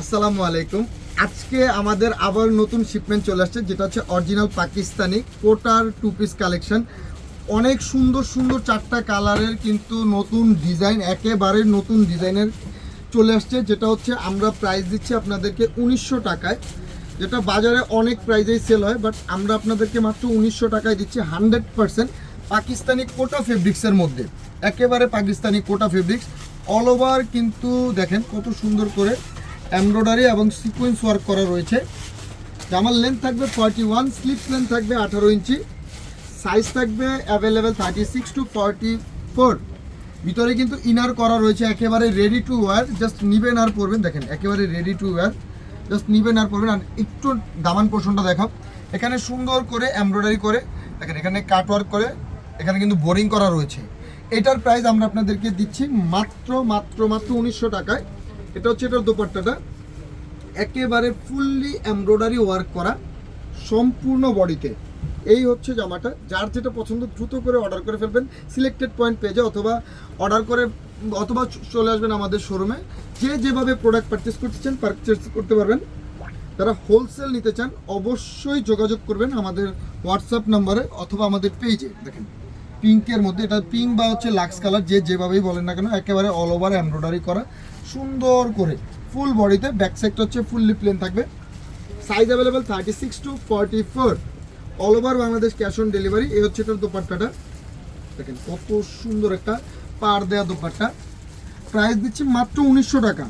আসসালামু আলাইকুম। আজকে আমাদের আবার নতুন শিপমেন্ট চলে আসছে, যেটা হচ্ছে অরিজিনাল পাকিস্তানি কোটার টু পিস কালেকশন অনেক সুন্দর সুন্দর চারটা কালারের কিন্তু নতুন ডিজাইন একেবারে নতুন ডিজাইনের চলে আসছে, যেটা হচ্ছে আমরা প্রাইস দিচ্ছি আপনাদেরকে উনিশশো টাকায়। যেটা বাজারে অনেক প্রাইজেই সেল হয় বাট আমরা আপনাদেরকে মাত্র উনিশশো টাকায় দিচ্ছি হান্ড্রেড পার্সেন্ট পাকিস্তানি কোটা ফেব্রিক্সের মধ্যে। একেবারে Pakistani Kota fabrics all over কিন্তু দেখেন কত সুন্দর করে এমব্রয়ডারি এবং সিকোয়েন্স ওয়ার্ক করা রয়েছে। জামার লেন্থ থাকবে ফর্টি ওয়ান স্লিপ লেন্থ থাকবে আঠারো ইঞ্চি সাইজ থাকবে available thirty six to forty four ভিতরে কিন্তু ইনার করা রয়েছে, একেবারে রেডি টু ওয়ার জাস্ট নিবেন আর পরবেন, দেখেন, একেবারে রেডি টু ওয়ার জাস্ট নিবেন আর পরবেন। আর একটু দামান পোর্শনটা দেখাও। এখানে সুন্দর করে এমব্রয়ডারি করে, দেখেন, এখানে কাট ওয়ার্ক করে, এখানে কিন্তু বোরিং করা রয়েছে। এটার প্রাইস আমরা আপনাদেরকে দিচ্ছি মাত্র মাত্র মাত্র উনিশশো টাকায়। এটা হচ্ছে এটার দোপাট্টাটা। একেবারে ফুললি এমব্রয়ডারি ওয়ার্ক করা, সম্পূর্ণ বডিতে এই হচ্ছে জামাটা, যার যেটা পছন্দ দ্রুত করে অর্ডার করে ফেলবেন। সিলেক্টেড পয়েন্ট পেজে অথবা অর্ডার করে, অথবা চলে আসবেন আমাদের শোরুমে যে যেভাবে প্রোডাক্ট পারচেস করতে চান পারচেস করতে পারবেন। যারা হোলসেল নিতে চান, অবশ্যই যোগাযোগ করবেন আমাদের হোয়াটসঅ্যাপ নাম্বারে অথবা আমাদের পেজে দেখেন পিঙ্কের মধ্যে, এটা পিঙ্ক বা হচ্ছে লাক্স কালার, যে যেভাবেই বলেন না কেন, একেবারে অল ওভার এমব্রয়ডারি করা। সুন্দর করে ফুল বডিতে ব্যাক সাইডটা হচ্ছে ফুললি প্লেন থাকবে। Size available thirty six to forty four all over Bangladesh cash on delivery এই হচ্ছে এটার দোপাট্টাটা। দেখেন কত সুন্দর একটা পার দেওয়া দোপাট্টা। প্রাইস দিচ্ছি মাত্র উনিশশো টাকা।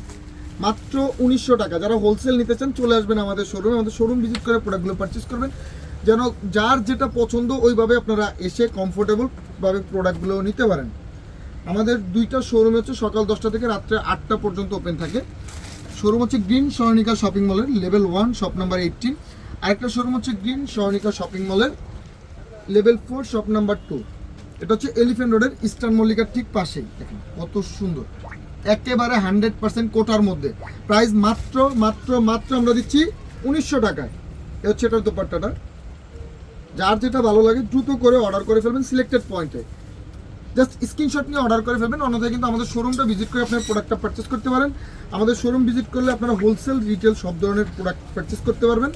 মাত্র উনিশশো টাকা। যারা হোলসেল নিতে চান, চলে আসবেন আমাদের শোরুমে আমাদের শোরুম ভিজিট করে প্রোডাক্টগুলো পারচেস করবেন। যেন যার যেটা পছন্দ, ওইভাবে আপনারা এসে কমফোর্টেবল ভাবে প্রোডাক্টগুলো নিতে পারেন। আমাদের দুইটা শোরুম হচ্ছে সকাল দশটা থেকে রাত্রে আটটা পর্যন্ত ওপেন থাকে। শোরুম হচ্ছে গ্রিন সরণিকা শপিং মলের level one shop number eighteen আরেকটা শোরুম হচ্ছে গ্রিন সরণিকা শপিং মলের level four shop number two এটা হচ্ছে এলিফেন্ট রোডের ইস্টার্ন মল্লিকার ঠিক পাশেই। দেখেন কত সুন্দর। একেবারে হান্ড্রেড পার্সেন্ট কোটার মধ্যে। প্রাইস মাত্র মাত্র মাত্র আমরা দিচ্ছি উনিশশো টাকায়। এ হচ্ছে এটার দোপাট্টাটা। যার যেটা ভালো লাগে দ্রুত করে অর্ডার করে ফেলবেন সিলেক্টেড পয়েন্টে জাস্ট স্ক্রিনশট নিয়ে অর্ডার করে ফেলবেন, অন্যথায় কিন্তু আমাদের শোরুমটা ভিজিট করে আপনার প্রোডাক্টটা পারচেস করতে পারেন। আমাদের শোরুম ভিজিট করলে আপনারা হোলসেল রিটেল সব ধরনের প্রোডাক্ট পারচেস করতে পারবেন।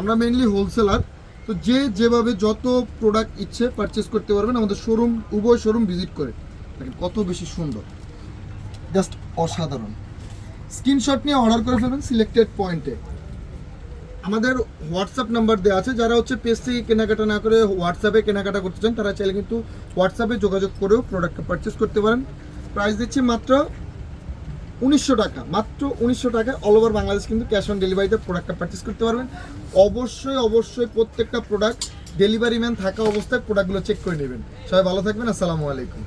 আমরা মেইনলি হোলসেলার তো যে যেভাবে যত প্রোডাক্ট ইচ্ছে পারচেস করতে পারবেন, আমাদের শোরুম উভয় শোরুম ভিজিট করে। দেখেন কত বেশি সুন্দর। জাস্ট অসাধারণ। স্ক্রিনশট নিয়ে অর্ডার করে ফেলবেন সিলেক্টেড পয়েন্টে আমাদের হোয়াটসঅ্যাপ নাম্বার দেওয়া আছে। যারা হচ্ছে পেজ থেকে কেনাকাটা না করে হোয়াটসঅ্যাপে কেনাকাটা করতে চান, তারা চাইলে কিন্তু হোয়াটসঅ্যাপে যোগাযোগ করেও প্রোডাক্টটা পারচেস করতে পারেন। প্রাইস দিচ্ছি মাত্র উনিশশো টাকা। মাত্র উনিশশো টাকা অল ওভার বাংলাদেশ কিন্তু ক্যাশ অন ডেলিভারিতে প্রোডাক্টটা পারচেস করতে পারবেন। অবশ্যই অবশ্যই প্রত্যেকটা প্রোডাক্ট ডেলিভারি ম্যান থাকা অবস্থায় প্রোডাক্টগুলো চেক করে নেবেন। সবাই ভালো থাকবেন। আসসালামু আলাইকুম।